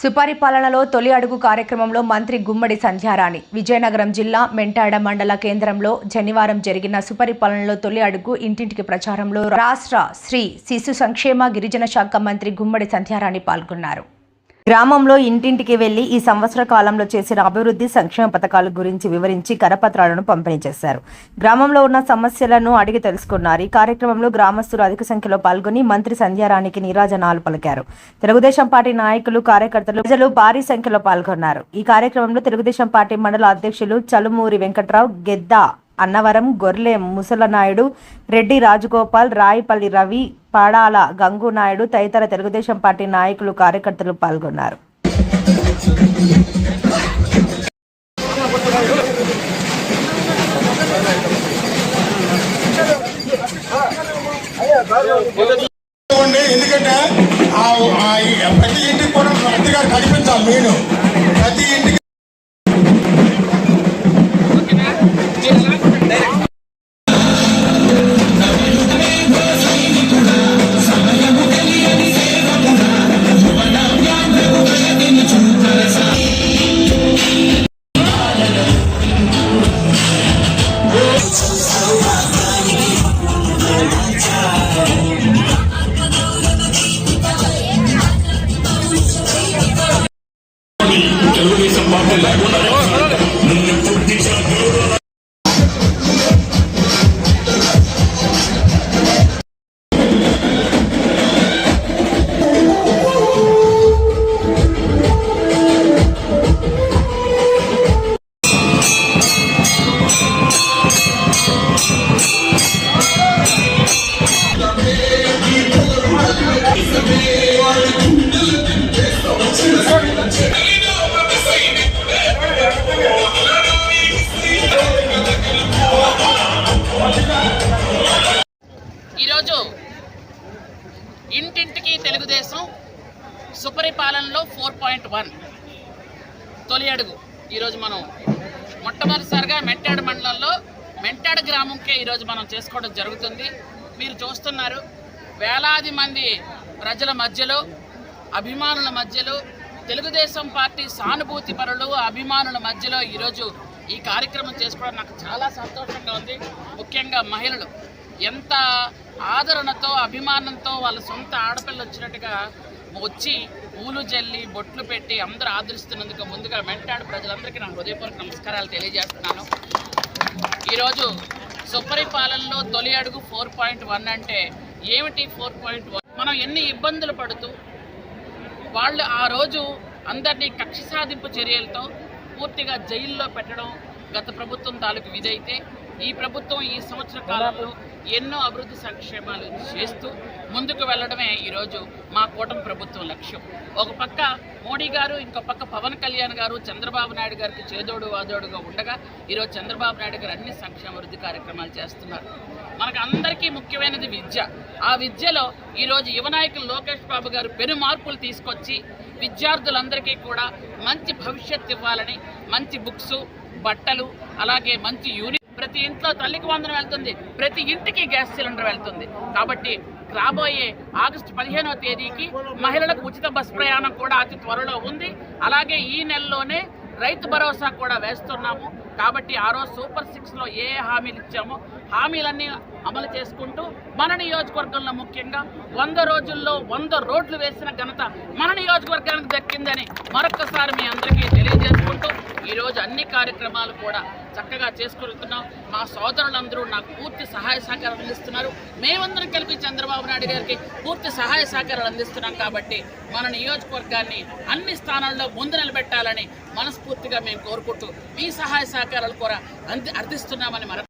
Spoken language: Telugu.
సుపరిపాలనలో తొలి అడుగు కార్యక్రమంలో మంత్రి గుమ్మడి సంధ్యారాణి. విజయనగరం జిల్లా మెంటాడ మండల కేంద్రంలో శనివారం జరిగిన సుపరిపాలనలో తొలి అడుగు ఇంటింటికి ప్రచారంలో రాష్ట్ర శ్రీ శిశు సంక్షేమ గిరిజన శాఖ మంత్రి గుమ్మడి సంధ్యారాణి పాల్గొన్నారు. గ్రామంలో ఇంటింటికి వెళ్ళి ఈ సంవత్సర కాలంలో చేసిన అభివృద్ధి సంక్షేమ పథకాల గురించి వివరించి కరపత్రాలను పంపిణీ చేశారు. గ్రామంలో ఉన్న సమస్యలను అడిగి తెలుసుకున్నారు. ఈ కార్యక్రమంలో గ్రామస్తులు అధిక సంఖ్యలో పాల్గొని మంత్రి సంధ్యారాణికి నీరాజనాలు పలికారు. తెలుగుదేశం పార్టీ నాయకులు కార్యకర్తలు ప్రజలు భారీ సంఖ్యలో పాల్గొన్నారు. ఈ కార్యక్రమంలో తెలుగుదేశం పార్టీ మండల అధ్యక్షులు చలుమూరి వెంకట్రావు గెద్దా అన్నవరం గొర్లెం ముసలనాయుడు రెడ్డి రాజగోపాల్ రాయిపల్లి రవి పాడాల గంగునాయుడు తదితర తెలుగుదేశం పార్టీ నాయకులు కార్యకర్తలు పాల్గొన్నారు. ఎందుకంటే ప్రతి ఇంటికి కూడా కనిపించాలి నేను ప్రతి ఇంటికి ఈరోజు ఇంటింటికి తెలుగుదేశం సుపరిపాలనలో ఫోర్ పాయింట్ వన్ తొలి అడుగు. ఈరోజు మనం మొట్టమొదటిసారిగా మెంటాడు మండలంలో మెంటాడు గ్రామంకే ఈరోజు మనం చేసుకోవడం జరుగుతుంది. మీరు చూస్తున్నారు వేలాది మంది ప్రజల మధ్యలో అభిమానుల మధ్యలో తెలుగుదేశం పార్టీ సానుభూతి పరులు అభిమానుల మధ్యలో ఈరోజు ఈ కార్యక్రమం చేసుకోవడం నాకు చాలా సంతోషంగా ఉంది. ముఖ్యంగా మహిళలు. ఎంత ఆదరణతో అభిమానంతో వాళ్ళ సొంత ఆడపిల్ల వచ్చినట్టుగా వచ్చి పూలు జల్లి బొట్లు పెట్టి అందరూ ఆదరిస్తున్నందుకు ముందుగా మెంటాడు ప్రజలందరికీ నా హృదయపూర్వక నమస్కారాలు తెలియజేస్తున్నాను. ఈరోజు సుపరిపాలనలో తొలి అడుగు ఫోర్ పాయింట్ వన్ అంటే ఏమిటి ఫోర్ పాయింట్ వన్? మనం ఎన్ని ఇబ్బందులు పడుతూ వాళ్ళు ఆ రోజు అందరినీ కక్ష సాధింపు చర్యలతో పూర్తిగా జైల్లో పెట్టడం గత ప్రభుత్వం తాలూకు విధైతే ఈ ప్రభుత్వం ఈ సంవత్సర కాలంలో ఎన్నో అభివృద్ధి సంక్షేమాలు చేస్తూ ముందుకు వెళ్ళడమే ఈరోజు మా కూటమి ప్రభుత్వం లక్ష్యం. ఒక పక్క మోడీ గారు ఇంకో పక్క పవన్ కళ్యాణ్ గారు చంద్రబాబు నాయుడు గారికి చేదోడు వాదోడుగా ఉండగా ఈరోజు చంద్రబాబు నాయుడు గారు అన్ని సంక్షేమభివృద్ధి కార్యక్రమాలు చేస్తున్నారు. మనకు అందరికీ ముఖ్యమైనది విద్య. ఆ విద్యలో ఈరోజు యువ నాయకులు లోకేష్ బాబు గారు పెను మార్పులు తీసుకొచ్చి విద్యార్థులందరికీ కూడా మంచి భవిష్యత్తు ఇవ్వాలని మంచి బుక్స్ బట్టలు అలాగే మంచి యూని ప్రతి ఇంట్లో తల్లికి వందనం వెళ్తుంది ప్రతి ఇంటికి గ్యాస్ సిలిండర్ వెళ్తుంది. కాబట్టి రాబోయే ఆగస్టు పదిహేనవ తేదీకి మహిళలకు ఉచిత బస్ ప్రయాణం కూడా అతి త్వరలో ఉంది. అలాగే ఈ నెలలోనే రైతు భరోసా కూడా వేస్తున్నాము. కాబట్టి ఆ రోజు సూపర్ సిక్స్లో ఏ ఏ హామీలు ఇచ్చామో హామీలన్నీ అమలు చేసుకుంటూ మన నియోజకవర్గంలో ముఖ్యంగా వంద రోజుల్లో వంద రోడ్లు వేసిన ఘనత మన నియోజకవర్గానికి దక్కిందని మరొకసారి మీ అందరికీ తెలియజేసుకుంటూ ఈరోజు అన్ని కార్యక్రమాలు కూడా చక్కగా చేసుకుంటున్నాం. మా సోదరులందరూ నాకు పూర్తి సహాయ సహకారాలు అందిస్తున్నారు. మేమందరం కలిపి చంద్రబాబు నాయుడు గారికి పూర్తి సహాయ సహకారాలు అందిస్తున్నాం కాబట్టి మన నియోజకవర్గాన్ని అన్ని స్థానాల్లో ముందు నిలబెట్టాలని మనస్ఫూర్తిగా మేము కోరుకుంటూ మీ సహాయ సహకారాలు కూడా అంది అర్థిస్తున్నామని మన